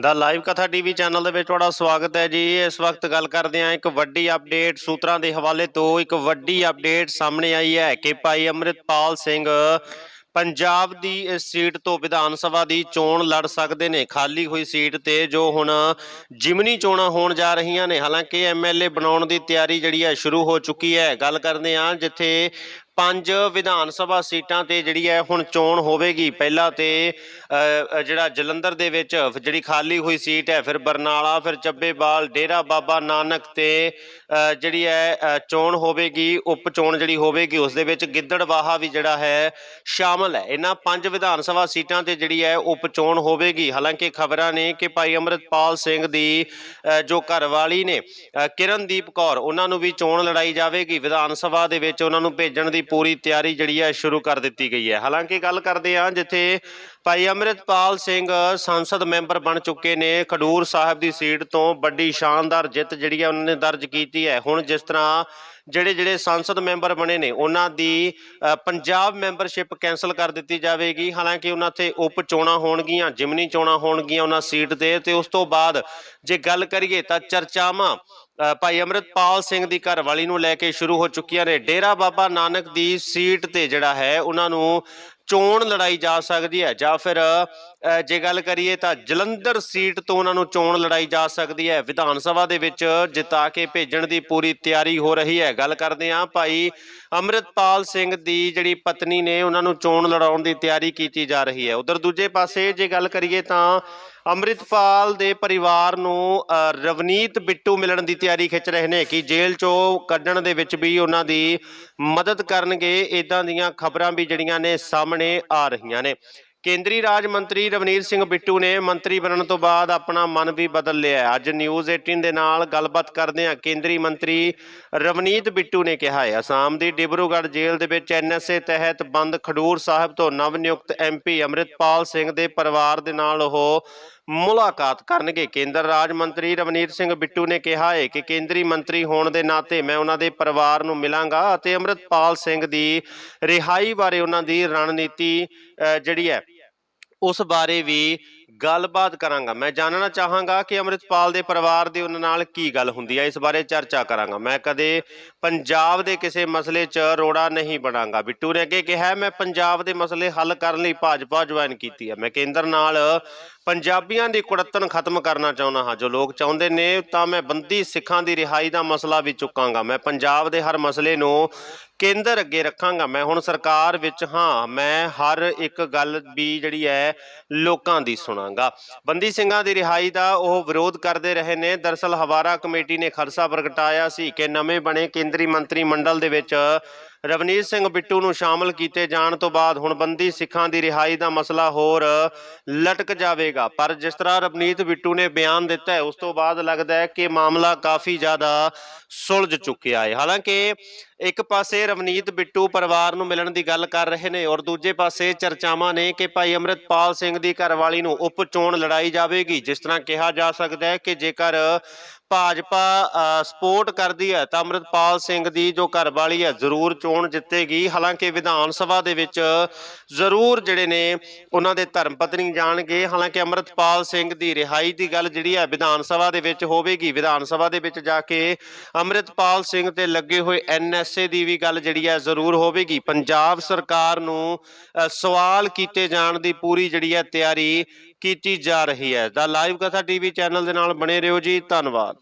ਦਾ live ਕਥਾ TV channel ਦੇ ਵਿੱਚ ਤੁਹਾਡਾ ਸਵਾਗਤ ਹੈ ਜੀ। ਇਸ ਵਕਤ ਗੱਲ ਕਰਦੇ ਹਾਂ ਇੱਕ ਵੱਡੀ ਅਪਡੇਟ ਸੂਤਰਾਂ ਦੇ ਹਵਾਲੇ ਤੋਂ। ਇੱਕ ਵੱਡੀ ਅਪਡੇਟ ਸਾਹਮਣੇ ਆਈ ਹੈ ਕਿ ਭਾਈ ਅੰਮ੍ਰਿਤਪਾਲ ਸਿੰਘ ਪੰਜਾਬ ਦੀ ਇਸ ਸੀਟ ਤੋਂ ਵਿਧਾਨ ਸਭਾ ਦੀ ਚੋਣ ਲੜ ਸਕਦੇ ਨੇ। ਖਾਲੀ ਹੋਈ ਸੀਟ ਤੇ ਜੋ ਹੁਣ ਜਿਮਨੀ ਚੋਣਾਂ ਹੋਣ ਜਾ ਰਹੀਆਂ ਨੇ। ਹਾਲਾਂਕਿ ਐਮਐਲਏ ਬਣਾਉਣ ਦੀ ਤਿਆਰੀ ਜਿਹੜੀ ਹੈ ਸ਼ੁਰੂ ਹੋ ਚੁੱਕੀ ਹੈ। ਗੱਲ ਕਰਦੇ ਹਾਂ ਜਿੱਥੇ ਪੰਜ ਵਿਧਾਨ ਸਭਾ ਸੀਟਾਂ ਤੇ ਜਿਹੜੀ ਹੈ ਹੁਣ ਚੋਣ ਹੋਵੇਗੀ। ਪਹਿਲਾਂ ਤੇ ਜਿਹੜਾ ਜਲੰਧਰ ਦੇ ਵਿੱਚ ਜਿਹੜੀ ਖਾਲੀ ਹੋਈ ਸੀਟ ਹੈ, ਫਿਰ ਬਰਨਾਲਾ, ਫਿਰ ਚੱਬੇਵਾਲ, ਡੇਰਾ ਬਾਬਾ ਨਾਨਕ ਤੇ ਜਿਹੜੀ ਹੈ ਚੋਣ ਹੋਵੇਗੀ, ਉਪ ਚੋਣ ਜਿਹੜੀ ਹੋਵੇਗੀ, ਉਸ ਦੇ ਵਿੱਚ ਗਿੱਦੜਵਾਹਾ ਵੀ ਜਿਹੜਾ ਹੈ, ਸ਼ਾਮਲ ਹੈ। ਇਹਨਾਂ ਪੰਜ ਵਿਧਾਨ ਸਭਾ ਸੀਟਾਂ ਤੇ ਜਿਹੜੀ ਹੈ, ਉਪ ਚੋਣ ਹੋਵੇਗੀ। ਹਾਲਾਂਕਿ ਖਬਰਾਂ ਨੇ ਕਿ ਭਾਈ ਅੰਮ੍ਰਿਤਪਾਲ ਸਿੰਘ ਦੀ ਜੋ ਘਰਵਾਲੀ ਨੇ ਕਿਰਨਦੀਪ ਕੌਰ, ਉਹਨਾਂ ਨੂੰ ਵੀ ਚੋਣ ਲੜਾਈ ਜਾਵੇਗੀ। ਵਿਧਾਨ ਸਭਾ ਦੇ ਵਿੱਚ ਉਹਨਾਂ ਨੂੰ ਭੇਜਣ ਦੀ ਪੂਰੀ ਤਿਆਰੀ ਜਿਹੜੀ ਹੈ ਸ਼ੁਰੂ ਕਰ ਦਿੱਤੀ ਗਈ ਹੈ। ਹਾਲਾਂਕਿ ਗੱਲ ਕਰਦੇ ਹਾਂ ਜਿੱਥੇ ਭਾਈ ਅੰਮ੍ਰਿਤਪਾਲ ਸਿੰਘ ਸੰਸਦ ਮੈਂਬਰ ਬਣ ਚੁੱਕੇ ਨੇ। ਖਡੂਰ ਸਾਹਿਬ ਦੀ ਸੀਟ ਤੋਂ ਵੱਡੀ ਸ਼ਾਨਦਾਰ ਜਿੱਤ ਜਿਹੜੀ ਹੈ ਉਹਨਾਂ ਨੇ ਦਰਜ ਕੀਤੀ ਹੈ। ਹੁਣ ਜਿਸ ਤਰ੍ਹਾਂ ਜਿਹੜੇ ਜਿਹੜੇ ਸੰਸਦ ਮੈਂਬਰ ਬਣੇ ਨੇ, ਉਹਨਾਂ ਦੀ ਪੰਜਾਬ ਮੈਂਬਰਸ਼ਿਪ ਕੈਨਸਲ ਕਰ ਦਿੱਤੀ ਜਾਵੇਗੀ। ਹਾਲਾਂਕਿ ਉਹਨਾਂ ਤੇ ਉਪ ਚੋਣਾਂ ਹੋਣਗੀਆਂ, ਜਿਮਨੀ ਚੋਣਾਂ ਹੋਣਗੀਆਂ ਉਹਨਾਂ ਸੀਟ ਤੇ ਤੇ ਉਸ ਤੋਂ ਬਾਅਦ ਜੇ ਗੱਲ ਕਰੀਏ ਤਾਂ ਚਰਚਾਵਾਂ ਭਾਈ ਅੰਮ੍ਰਿਤਪਾਲ ਸਿੰਘ ਦੀ ਘਰਵਾਲੀ ਨੂੰ ਲੈ ਕੇ ਸ਼ੁਰੂ ਹੋ ਚੁੱਕੀਆਂ ਨੇ। ਡੇਰਾ ਬਾਬਾ ਨਾਨਕ ਦੀ ਸੀਟ ਤੇ ਜਿਹੜਾ ਹੈ, ਉਹਨਾਂ ਨੂੰ ਚੋਣ ਲੜਾਈ ਜਾ ਸਕਦੀ ਹੈ ਜਾਂ ਫਿਰ ਜੇ ਗੱਲ ਕਰੀਏ ਤਾਂ ਜਲੰਧਰ ਸੀਟ ਤੋਂ ਉਹਨਾਂ ਨੂੰ ਚੋਣ ਲੜਾਈ ਜਾ ਸਕਦੀ ਹੈ। ਵਿਧਾਨ ਸਭਾ ਦੇ ਵਿੱਚ ਜਿਤਾ ਕੇ ਭੇਜਣ ਦੀ ਪੂਰੀ ਤਿਆਰੀ ਹੋ ਰਹੀ ਹੈ। ਗੱਲ ਕਰਦੇ ਹਾਂ ਭਾਈ ਅੰਮ੍ਰਿਤਪਾਲ ਸਿੰਘ ਦੀ ਜਿਹੜੀ ਪਤਨੀ ਨੇ ਉਹਨਾਂ ਨੂੰ ਚੋਣ ਲੜਾਉਣ ਦੀ ਤਿਆਰੀ ਕੀਤੀ ਜਾ ਰਹੀ ਹੈ। ਉਧਰ ਦੂਜੇ ਪਾਸੇ ਜੇ ਗੱਲ ਕਰੀਏ ਤਾਂ ਅੰਮ੍ਰਿਤਪਾਲ ਦੇ ਪਰਿਵਾਰ ਨੂੰ ਰਵਨੀਤ ਬਿੱਟੂ ਮਿਲਣ ਦੀ ਤਿਆਰੀ ਖਿੱਚ ਰਹੇ ਨੇ ਕਿ ਜੇਲ੍ਹ ਚੋਂ ਕੱਢਣ ਦੇ ਵਿੱਚ ਵੀ ਉਹਨਾਂ ਦੀ ਮਦਦ ਕਰਨਗੇ। ਇਦਾਂ ਦੀਆਂ ਖਬਰਾਂ ਵੀ ਜਿਹੜੀਆਂ ਨੇ ਸਾਹਮਣੇ ਆ ਰਹੀਆਂ ਨੇ। ਕੇਂਦਰੀ ਰਾਜ ਮੰਤਰੀ ਰਵਨੀਤ ਸਿੰਘ ਬਿੱਟੂ ਨੇ ਮੰਤਰੀ ਬਣਨ ਤੋਂ ਬਾਅਦ ਆਪਣਾ ਮਨ ਵੀ ਬਦਲ ਲਿਆ ਅੱਜ ਨਿਊਜ਼ 18 ਦੇ ਨਾਲ ਗੱਲਬਾਤ ਕਰਦੇ ਹਾਂ। ਕੇਂਦਰੀ ਮੰਤਰੀ ਰਵਨੀਤ ਬਿੱਟੂ ਨੇ ਕਿਹਾ ਹੈ, ਅਸਾਮ ਦੀ ਡਿਬਰੂਗੜ੍ਹ ਜੇਲ੍ਹ ਦੇ ਵਿੱਚ ਐਨਐਸਏ ਤਹਿਤ ਬੰਦ ਖਡੂਰ ਸਾਹਿਬ ਤੋਂ ਨਵ ਨਿਯੁਕਤ ਐਮਪੀ ਅੰਮ੍ਰਿਤਪਾਲ ਸਿੰਘ ਦੇ ਪਰਿਵਾਰ ਦੇ ਨਾਲ ਉਹ ਮੁਲਾਕਾਤ ਕਰਨਗੇ। ਕੇਂਦਰ ਰਾਜ ਮੰਤਰੀ ਰਵਨੀਤ ਸਿੰਘ ਬਿੱਟੂ ਨੇ ਕਿਹਾ ਹੈ ਕਿ ਕੇਂਦਰੀ ਮੰਤਰੀ ਹੋਣ ਦੇ ਨਾਤੇ ਮੈਂ ਉਹਨਾਂ ਦੇ ਪਰਿਵਾਰ ਨੂੰ ਮਿਲਾਂਗਾ ਅਤੇ ਅੰਮ੍ਰਿਤਪਾਲ ਸਿੰਘ ਦੀ ਰਿਹਾਈ ਬਾਰੇ ਉਹਨਾਂ ਦੀ ਰਣਨੀਤੀ ਜਿਹੜੀ ਹੈ ਉਸ ਬਾਰੇ ਵੀ ਗੱਲਬਾਤ ਕਰਾਂਗਾ। ਮੈਂ ਜਾਣਨਾ ਚਾਹਾਂਗਾ ਕਿ ਅੰਮ੍ਰਿਤਪਾਲ ਦੇ ਪਰਿਵਾਰ ਦੇ ਉਹਨਾਂ ਨਾਲ ਕੀ ਗੱਲ ਹੁੰਦੀ ਹੈ ਇਸ ਬਾਰੇ ਚਰਚਾ ਕਰਾਂਗਾ। ਮੈਂ ਕਦੇ ਪੰਜਾਬ ਦੇ ਕਿਸੇ ਮਸਲੇ 'ਚ ਰੋੜਾ ਨਹੀਂ ਬਣਾਂਗਾ। ਬਿੱਟੂ ਨੇ ਅੱਗੇ ਕਿਹਾ, ਮੈਂ ਪੰਜਾਬ ਦੇ ਮਸਲੇ ਹੱਲ ਕਰਨ ਲਈ ਭਾਜਪਾ ਜੁਆਇਨ ਕੀਤੀ ਹੈ ਮੈਂ ਕੇਂਦਰ ਨਾਲ ਪੰਜਾਬੀਆਂ ਦੀ ਕੁੜੱਤਣ ਖਤਮ ਕਰਨਾ ਚਾਹੁੰਦਾ ਹਾਂ, ਜੋ ਲੋਕ ਚਾਹੁੰਦੇ ਨੇ, ਤਾਂ ਮੈਂ ਬੰਦੀ ਸਿੱਖਾਂ ਦੀ ਰਿਹਾਈ ਦਾ ਮਸਲਾ ਵੀ ਚੁੱਕਾਂਗਾ। ਮੈਂ ਪੰਜਾਬ ਦੇ ਹਰ ਮਸਲੇ ਨੂੰ ਕੇਂਦਰ ਅੱਗੇ ਰੱਖਾਂਗਾ। ਮੈਂ ਹੁਣ ਸਰਕਾਰ ਵਿੱਚ ਹਾਂ, ਮੈਂ ਹਰ ਇੱਕ ਗੱਲ ਵੀ ਜਿਹੜੀ ਹੈ, ਲੋਕਾਂ ਦੀ ਸੁਣਾਂਗਾ। ਬੰਦੀ ਸਿੰਘਾਂ ਦੀ ਰਿਹਾਈ ਦਾ ਉਹ ਵਿਰੋਧ ਕਰਦੇ ਰਹੇ ਨੇ। ਦਰਸਲ ਹਵਾਰਾ ਕਮੇਟੀ ਨੇ ਖਰਸਾ ਪ੍ਰਗਟਾਇਆ ਸੀ ਕਿ ਨਵੇਂ ਬਣੇ ਕੇਂਦਰੀ ਮੰਤਰੀ ਮੰਡਲ ਦੇ ਵਿੱਚ ਰਵਨੀਤ ਸਿੰਘ ਬਿੱਟੂ ਨੂੰ ਸ਼ਾਮਲ ਕੀਤੇ ਜਾਣ ਤੋਂ ਬਾਅਦ ਹੁਣ ਬੰਦੀ ਸਿੱਖਾਂ ਦੀ ਰਿਹਾਈ ਦਾ ਮਸਲਾ ਹੋਰ ਲਟਕ ਜਾਵੇਗਾ। ਪਰ ਜਿਸ ਤਰ੍ਹਾਂ ਰਵਨੀਤ ਬਿੱਟੂ ਨੇ ਬਿਆਨ ਦਿੱਤਾ ਹੈ, ਉਸ ਤੋਂ ਬਾਅਦ ਲੱਗਦਾ ਹੈ ਕਿ ਮਾਮਲਾ ਕਾਫੀ ਜ਼ਿਆਦਾ ਸੁਲਝ ਚੁੱਕਿਆ ਹੈ। ਹਾਲਾਂਕਿ ਇੱਕ ਪਾਸੇ ਰਵਨੀਤ ਬਿੱਟੂ ਪਰਿਵਾਰ ਨੂੰ ਮਿਲਣ ਦੀ ਗੱਲ ਕਰ ਰਹੇ ਨੇ ਔਰ ਦੂਜੇ ਪਾਸੇ ਚਰਚਾਵਾਂ ਨੇ ਕਿ ਭਾਈ ਅੰਮ੍ਰਿਤਪਾਲ ਸਿੰਘ ਦੀ ਘਰਵਾਲੀ ਨੂੰ ਉਪ ਚੋਣ ਲੜਾਈ ਜਾਵੇਗੀ। ਜਿਸ ਤਰ੍ਹਾਂ ਕਿਹਾ ਜਾ ਸਕਦਾ ਹੈ ਕਿ ਜੇਕਰ ਭਾਜਪਾ ਸਪੋਰਟ ਕਰਦੀ ਹੈ ਤਾਂ ਅੰਮ੍ਰਿਤਪਾਲ ਸਿੰਘ ਦੀ ਜੋ ਘਰਵਾਲੀ ਹੈ ਜ਼ਰੂਰ ਚੋਣ ਜਿੱਤੇਗੀ। ਹਾਲਾਂਕਿ ਵਿਧਾਨ ਸਭਾ ਦੇ ਵਿੱਚ ਜ਼ਰੂਰ ਜਿਹੜੇ ਨੇ ਉਹਨਾਂ ਦੇ ਧਰਮ ਪਤਨੀ ਜਾਣਗੇ। ਹਾਲਾਂਕਿ ਅੰਮ੍ਰਿਤਪਾਲ ਸਿੰਘ ਦੀ ਰਿਹਾਈ ਦੀ ਗੱਲ ਜਿਹੜੀ ਹੈ ਵਿਧਾਨ ਸਭਾ ਦੇ ਵਿੱਚ ਹੋਵੇਗੀ। ਵਿਧਾਨ ਸਭਾ ਦੇ ਵਿੱਚ ਜਾ ਕੇ ਅੰਮ੍ਰਿਤਪਾਲ ਸਿੰਘ ਤੇ ਲੱਗੇ ਹੋਏ ਐਨਐਸਏ ਦੀ ਵੀ ਗੱਲ ਜਿਹੜੀ ਹੈ ਜ਼ਰੂਰ ਹੋਵੇਗੀ। ਪੰਜਾਬ ਸਰਕਾਰ ਨੂੰ ਸਵਾਲ ਕੀਤੇ ਜਾਣ ਦੀ ਪੂਰੀ ਜਿਹੜੀ ਹੈ ਤਿਆਰੀ ਕੀਤੀ ਜਾ ਰਹੀ ਹੈ। ਦਾ ਲਾਈਵ ਕਥਾ ਟੀਵੀ ਚੈਨਲ ਦੇ ਨਾਲ ਬਣੇ ਰਹੋ ਜੀ। ਧੰਨਵਾਦ।